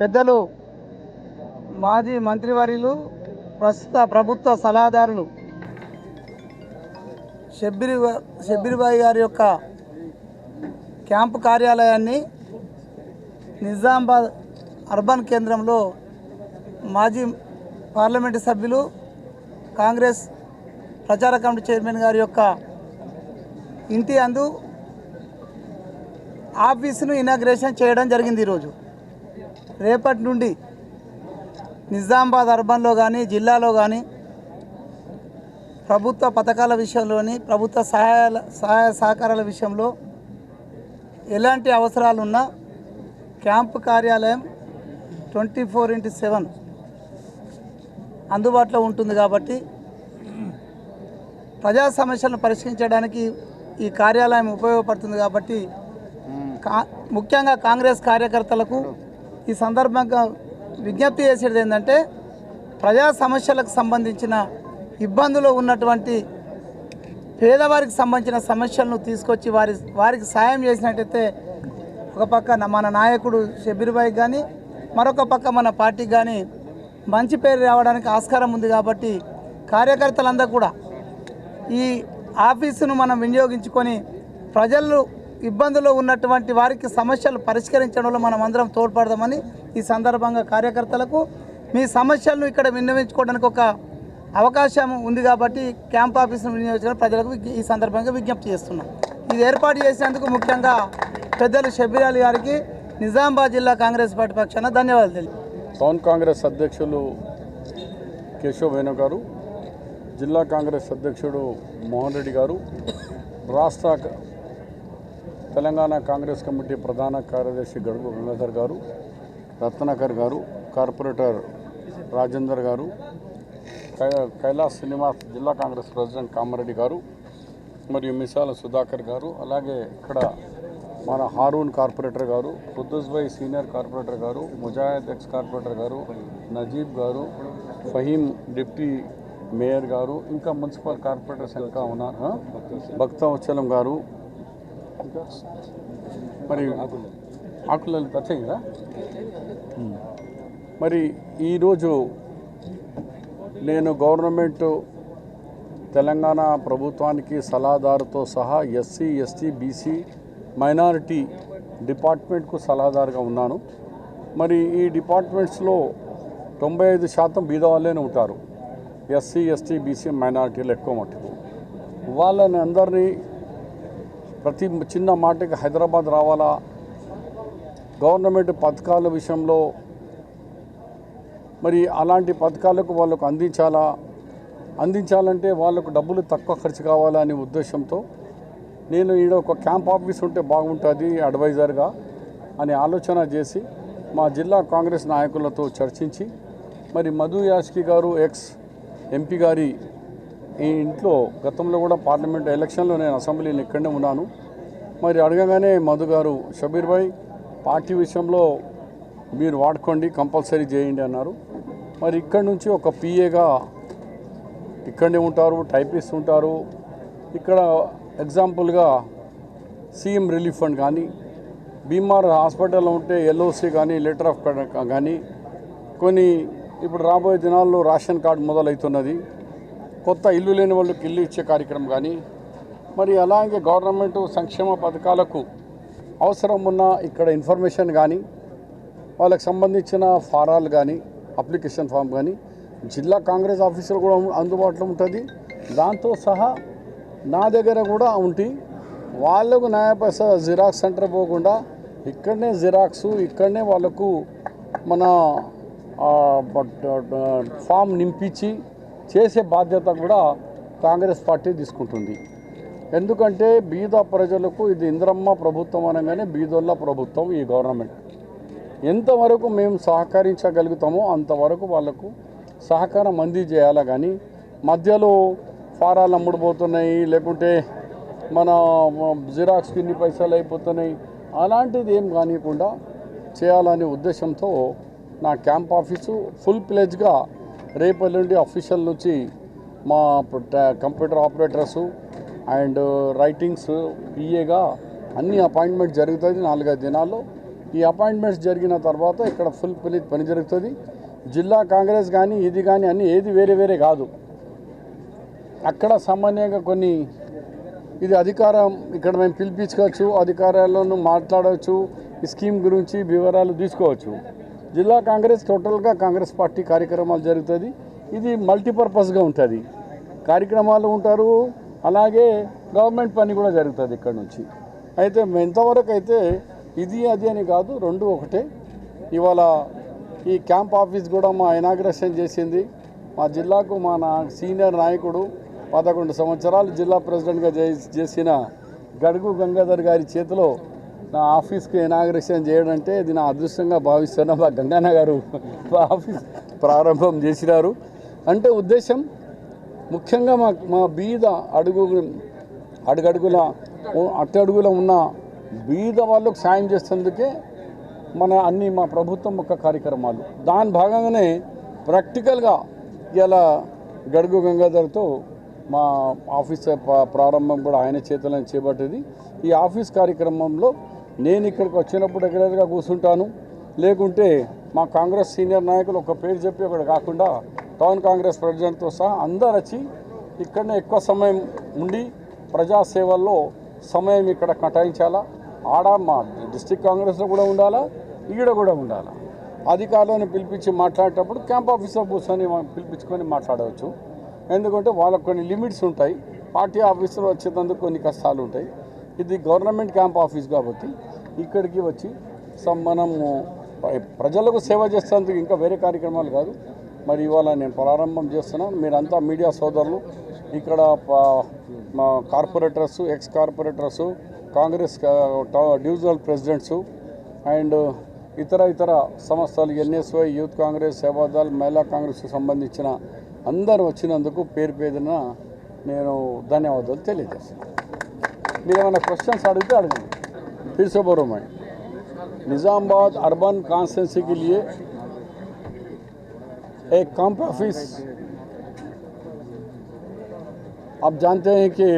పెద్దలు మాజీ మంత్రివర్యులు ప్రస్తుత ప్రభుత్వ సలహాదారులు షబ్బిరి షబ్బిరిబాయి గారి యొక్క క్యాంపు కార్యాలయాన్ని నిజామాబాద్ అర్బన్ కేంద్రంలో మాజీ పార్లమెంటు సభ్యులు కాంగ్రెస్ ప్రచార కమిటీ చైర్మన్ గారి యొక్క ఇంటి అందు ఆఫీసును ఇనాగ్రేషన్ చేయడం జరిగింది ఈరోజు. రేపటి నుండి నిజామాబాద్ అర్బన్లో కానీ జిల్లాలో కానీ ప్రభుత్వ పథకాల విషయంలోని ప్రభుత్వ సహాయాల సహాయ సహకారాల విషయంలో ఎలాంటి అవసరాలున్నా క్యాంపు కార్యాలయం ట్వంటీ ఫోర్ ఇంటూ సెవెన్ అందుబాటులో ఉంటుంది కాబట్టి ప్రజా సమస్యలను పరిష్కరించడానికి ఈ కార్యాలయం ఉపయోగపడుతుంది కాబట్టి కా ముఖ్యంగా కాంగ్రెస్ కార్యకర్తలకు ఈ సందర్భంగా విజ్ఞప్తి చేసేది ఏంటంటే ప్రజా సమస్యలకు సంబంధించిన ఇబ్బందులు ఉన్నటువంటి పేదవారికి సంబంధించిన సమస్యలను తీసుకొచ్చి వారి వారికి సాయం చేసినట్టయితే ఒక పక్క మన నాయకుడు షబీర్బాయి కానీ మరొక పక్క మన పార్టీకి కానీ మంచి పేరు రావడానికి ఆస్కారం ఉంది కాబట్టి కార్యకర్తలందరూ కూడా ఈ ఆఫీసును మనం వినియోగించుకొని ప్రజలు ఇబ్బందులు ఉన్నటువంటి వారికి సమస్యలు పరిష్కరించడంలో మనం అందరం తోడ్పడదామని ఈ సందర్భంగా కార్యకర్తలకు మీ సమస్యలను ఇక్కడ విన్నవించుకోవడానికి ఒక అవకాశం ఉంది కాబట్టి క్యాంప్ ఆఫీసును వినియోగించడం ప్రజలకు ఈ సందర్భంగా విజ్ఞప్తి చేస్తున్నాం. ఇది ఏర్పాటు చేసినందుకు ముఖ్యంగా పెద్దలు షబీర్ అలీ గారికి నిజామాబాద్ జిల్లా కాంగ్రెస్ పార్టీ పక్షాన ధన్యవాదాలు తెలియ టౌన్ కాంగ్రెస్ అధ్యక్షులు కేశవ్ వేణు గారు జిల్లా కాంగ్రెస్ అధ్యక్షుడు మోహన్ రెడ్డి గారు రాష్ట్ర తెలంగాణ కాంగ్రెస్ కమిటీ ప్రధాన కార్యదర్శి గడుగు గంగాధర్ గారు రత్నాకర్ గారు కార్పొరేటర్ రాజేందర్ గారు కై- కైలాస్ శ్రీనివాస్ జిల్లా కాంగ్రెస్ ప్రెసిడెంట్ కామారెడ్డి గారు మరియు మిసాల సుధాకర్ గారు అలాగే ఇక్కడ మన హారూన్ కార్పొరేటర్ గారు ఖుద్దూస్ సీనియర్ కార్పొరేటర్ గారు ముజాహిద్ ఎక్స్ కార్పొరేటర్ గారు నజీబ్ గారు ఫహీం డిప్టీ మేయర్ గారు ఇంకా మున్సిపల్ కార్పొరేటర్స్ ఇంకా ఉన్నారు. భక్త ఉచ్చలం గారు మరి ఆకులలో వచ్చాయి కదా. మరి ఈరోజు నేను గవర్నమెంట్ తెలంగాణ ప్రభుత్వానికి సలహాదారుతో సహా ఎస్సీ ఎస్టీ బీసీ మైనారిటీ డిపార్ట్మెంట్కు సలహాదారుగా ఉన్నాను. మరి ఈ డిపార్ట్మెంట్స్లో తొంభై ఐదు శాతం బీద వాళ్ళే ఉంటారు. ఎస్సీ ఎస్టీ బీసీ మైనారిటీలు ఎక్కువ మట్టుకు వాళ్ళని అందరినీ ప్రతి చిన్న మాటకి హైదరాబాద్ రావాలా? గవర్నమెంట్ పథకాల విషయంలో మరి అలాంటి పథకాలకు వాళ్ళకు అందించాలా? అందించాలంటే వాళ్ళకు డబ్బులు తక్కువ ఖర్చు కావాలనే ఉద్దేశంతో నేను ఈడ ఒక క్యాంప్ ఆఫీస్ ఉంటే బాగుంటుంది అడ్వైజర్గా అనే ఆలోచన చేసి మా జిల్లా కాంగ్రెస్ నాయకులతో చర్చించి మరి మధు యాస్కి గారు ఎక్స్ ఎంపీ గారి ఈ ఇంట్లో గతంలో కూడా పార్లమెంట్ ఎలక్షన్లో నేను అసెంబ్లీని ఇక్కడనే ఉన్నాను. మరి అడగగానే మధు గారు షబీర్ భాయ్ పార్టీ విషయంలో మీరు వాడుకోండి కంపల్సరీ చేయండి అన్నారు. మరి ఇక్కడ నుంచి ఒక పిఏగా ఇక్కడనే ఉంటారు టైపిస్ట్ ఉంటారు. ఇక్కడ ఎగ్జాంపుల్గా సీఎం రిలీఫ్ ఫండ్ కానీ బీమార్ హాస్పిటల్లో ఉంటే ఎల్ఓసి కానీ లెటర్ ఆఫ్ కానీ కొన్ని ఇప్పుడు రాబోయే దినాల్లో రేషన్ కార్డు మొదలవుతున్నది. కొత్త ఇల్లు లేని వాళ్ళకి ఇల్లు ఇచ్చే కార్యక్రమం కానీ మరి అలాగే గవర్నమెంట్ సంక్షేమ పథకాలకు అవసరం ఉన్న ఇక్కడ ఇన్ఫర్మేషన్ కానీ వాళ్ళకి సంబంధించిన ఫారాలు కానీ అప్లికేషన్ ఫామ్ కానీ జిల్లా కాంగ్రెస్ ఆఫీసులు కూడా అందుబాటులో ఉంటుంది. దాంతో సహా నా దగ్గర కూడా ఉంటి వాళ్ళకు న్యాయపైస జిరాక్స్ సెంటర్ పోకుండా ఇక్కడనే జిరాక్స్ ఇక్కడనే వాళ్ళకు మన ఫామ్ నింపించి చేసే బాధ్యత కూడా కాంగ్రెస్ పార్టీ తీసుకుంటుంది. ఎందుకంటే బీద ప్రజలకు ఇది ఇంద్రమ్మ ప్రభుత్వం అనగానే బీదోళ్ళ ప్రభుత్వం ఈ గవర్నమెంట్. ఎంతవరకు మేము సహకరించగలుగుతామో అంతవరకు వాళ్ళకు సహకారం అందించేయాలా కానీ మధ్యలో ఫారాలు అమ్ముడుపోతున్నాయి లేకుంటే మన జిరాక్స్కి ఇన్ని పైసలు అయిపోతున్నాయి. అలాంటిది ఏం కానియకుండా చేయాలనే ఉద్దేశంతో నా క్యాంప్ ఆఫీసు ఫుల్ ప్లేజ్గా రేపల్లి నుండి అఫీషియల్ నుంచి మా కంప్యూటర్ ఆపరేటర్సు అండ్ రైటింగ్స్ ఈఏగా అన్ని అపాయింట్మెంట్ జరుగుతుంది నాలుగైదు దినాల్లో. ఈ అపాయింట్మెంట్స్ జరిగిన తర్వాత ఇక్కడ ఫుల్ పని పని జరుగుతుంది. జిల్లా కాంగ్రెస్ కానీ ఇది కానీ అన్నీ ఏది వేరే వేరే కాదు. అక్కడ సామాన్యంగా కొన్ని ఇది అధికారం ఇక్కడ మేము పిలిపించుకోవచ్చు అధికారాలను మాట్లాడవచ్చు ఈ స్కీమ్ గురించి వివరాలు తీసుకోవచ్చు. జిల్లా కాంగ్రెస్ టోటల్గా కాంగ్రెస్ పార్టీ కార్యక్రమాలు జరుగుతుంది. ఇది మల్టీపర్పస్గా ఉంటుంది. కార్యక్రమాలు ఉంటారు. అలాగే గవర్నమెంట్ పని కూడా జరుగుతుంది ఇక్కడ నుంచి. అయితే ఎంతవరకు అయితే ఇది అది అని కాదు రెండు ఒకటే. ఇవాళ ఈ క్యాంప్ ఆఫీస్ కూడా మా ఇనాగ్రేషన్ చేసింది. మా జిల్లాకు మా నా సీనియర్ నాయకుడు పదకొండు సంవత్సరాలు జిల్లా ప్రెసిడెంట్గా చేసిన గడుగు గంగాధర్ గారి చేతిలో నా ఆఫీస్కి ఇనాగ్రేషన్ చేయడం అంటే ఇది నా అదృష్టంగా భావిస్తున్నా మా గంగాన్న గారు ఆఫీస్ ప్రారంభం చేసినారు. అంటే ఉద్దేశం ముఖ్యంగా మా మా బీద అడుగు అడుగడుగుల అట్టడుగుల ఉన్న బీద వాళ్ళకు సాయం చేసేందుకే మన అన్ని మా ప్రభుత్వం యొక్క కార్యక్రమాలు. దాని భాగంగానే ప్రాక్టికల్గా ఇలా గడుగు గంగాధర్తో మా ఆఫీస్ ప్రారంభం కూడా ఆయన చేతులను చేపట్టేది. ఈ ఆఫీస్ కార్యక్రమంలో నేను ఇక్కడికి వచ్చినప్పుడు రెగ్యులర్గా కూర్చుంటాను. లేకుంటే మా కాంగ్రెస్ సీనియర్ నాయకులు ఒక పేరు చెప్పి ఒకటి కాకుండా టౌన్ కాంగ్రెస్ ప్రెసిడెంట్తో సహా అందరు వచ్చి ఇక్కడనే ఎక్కువ సమయం ఉండి ప్రజాసేవల్లో సమయం ఇక్కడ కేటాయించాలా? ఆడ మా డిస్టిక్ కాంగ్రెస్లో కూడా ఉండాలా? ఈడ కూడా ఉండాలా? అధికారులను పిలిపించి మాట్లాడేటప్పుడు క్యాంప్ ఆఫీస్లో కూర్చొని పిలిపించుకొని మాట్లాడవచ్చు. ఎందుకంటే వాళ్ళకు కొన్ని లిమిట్స్ ఉంటాయి. పార్టీ ఆఫీసులో వచ్చేటందుకు కొన్ని కష్టాలు ఉంటాయి. ఇది గవర్నమెంట్ క్యాంప్ ఆఫీస్ కాబట్టి ఇక్కడికి వచ్చి మనము ప్రజలకు సేవ చేసేందుకు ఇంకా వేరే కార్యక్రమాలు కాదు. మరి ఇవాళ నేను ప్రారంభం చేస్తున్నాను మీరంతా మీడియా సోదరులు ఇక్కడ మా corporators ex corporators Congress divisional presidents and ఇతర ఇతర సంస్థలు ఎన్ఎస్వై యూత్ కాంగ్రెస్ సేవాదల్ మహిళా కాంగ్రెస్కు సంబంధించిన అందరూ వచ్చినందుకు పేరు పేరున నేను ధన్యవాదాలు తెలియజేస్తాను మీరు ఏమైనా క్వశ్చన్స్ అడిగితే అడగండి फिर से बोलो मैं निज़ामाबाद अर्बन कॉन्स्टेंसी के लिए एक कैंप ऑफिस आप जानते हैं कि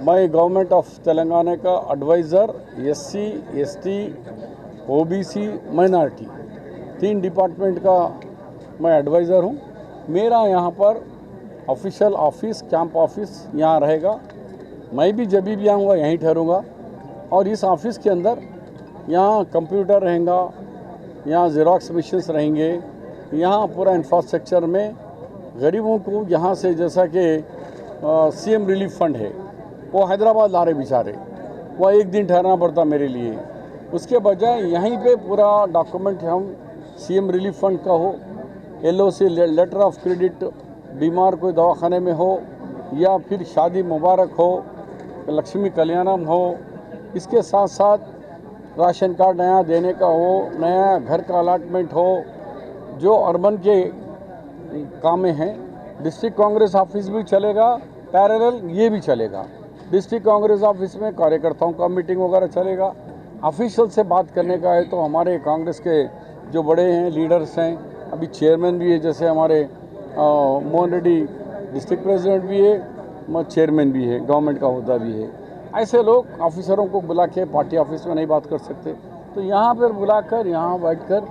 मैं गवर्नमेंट ऑफ तेलंगाना का adviser SC ST OBC minority तीन डिपार्टमेंट का मैं एडवाइज़र हूँ मेरा यहाँ पर ऑफिशियल ऑफ़िस, कैंप ऑफ़िस यहाँ रहेगा। मैं भी जब भी आऊँगा, यहीं ठहरूँगा। और इस ऑफ़िस के अंदर यहाँ कंप्यूटर रहेगा, यहाँ ज़ेरॉक्स मशीन्स रहेंगे, यहाँ पूरा इंफ्रास्ट्रक्चर में गरीबों को यहाँ से जैसा कि सीएम रिलीफ फंड है। वो हैदराबाद ला रहे बेचारे। वह एक दिन ठहरना पड़ता मेरे लिए। उसके बजाय यहीं पे पूरा डॉक्यूमेंट हम सीएम रिलीफ फंड का हो। L C letter of credit बीमार कोई दवाखाने में हो या फिर शादी मुबारक हो, लक्ष्मी कल्याणम हो, इसके साथ साथ राशन कार्ड नया देने का हो, नया घर का अलाटमेंट हो, जो अर्बन के काम में हैं डिस्ट्रिक्ट कांग्रेस ऑफ़िस भी चलेगा पैरेलल ये भी चलेगा। डिस्ट्रिक्ट कांग्रेस ऑफ़िस में कार्यकर्ताओं का मीटिंग वगैरह चलेगा। ऑफिशियल से बात करने का है तो हमारे कांग्रेस के जो बड़े हैं लीडर्स हैं, अभी चेयरमैन भी है, जैसे हमारे मोहन रेड्डी डिस्ट्रिक्ट प्रेसिडेंट भी है म- चेयरमैन भी है गवर्नमेंट का होता भी है। ऐसे लोग ऑफिसरों को बुला के पार्टी ऑफ़िस में नहीं बात कर सकते। तो यहाँ पर बुलाकर यहाँ बैठकर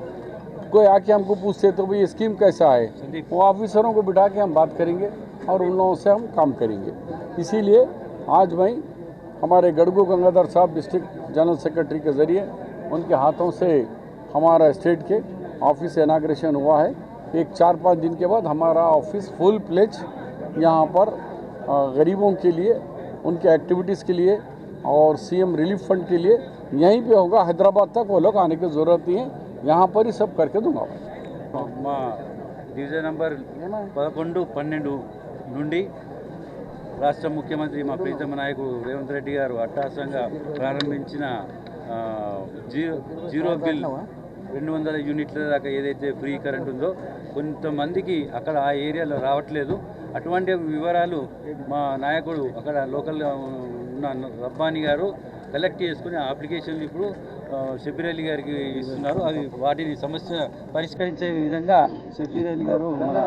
कोई आके हमको पूछते तो भाई स्कीम कैसा है? वो ऑफिसरों को बिठा के हम बात करेंगे और उन लोगों से हम काम करेंगे। इसीलिए आज मैं हमारे गड़गू गंगाधर साहब डिस्ट्रिक्ट जनरल सेक्रेटरी के ज़रिए उनके हाथों से हमारा स्टेट के ऑफ़िस इनाग्रेशन हुआ है। एक चार पाँच दिन के बाद हमारा ऑफिस फुल प्लेज यहाँ पर अ, गरीबों के लिए उनके एक्टिविटीज़ के लिए और सीएम रिलीफ फंड के लिए यहीं पे होगा हैदराबाद तक वो लोग आने की ज़रूरत नहीं है यहाँ पर ही सब करके दूंगा मैं మా డివిజన్ నంబర్ పదకొండు పన్నెండు నుండి రాష్ట్ర ముఖ్యమంత్రి మా ప్రీతమ నాయకుడు రేవంత్ రెడ్డి గారు అట్టాసంగా ప్రారంభించిన ఆ, జీరో జీరో బిల్ రెండు వందల యూనిట్ల దాకా ఏదైతే ఫ్రీ కరెంట్ ఉందో కొంతమందికి అక్కడ ఆ ఏరియాలో రావట్లేదు. అటువంటి వివరాలు మా నాయకుడు అక్కడ లోకల్గా ఉన్న రబ్బాని గారు కలెక్ట్ చేసుకుని ఆ అప్లికేషన్లు ఇప్పుడు ఆ, షబీర్ అలీ గారికి ఇస్తున్నారు. అవి వాటిని సమస్య పరిష్కరించే విధంగా షబీర్ అలీ గారు మన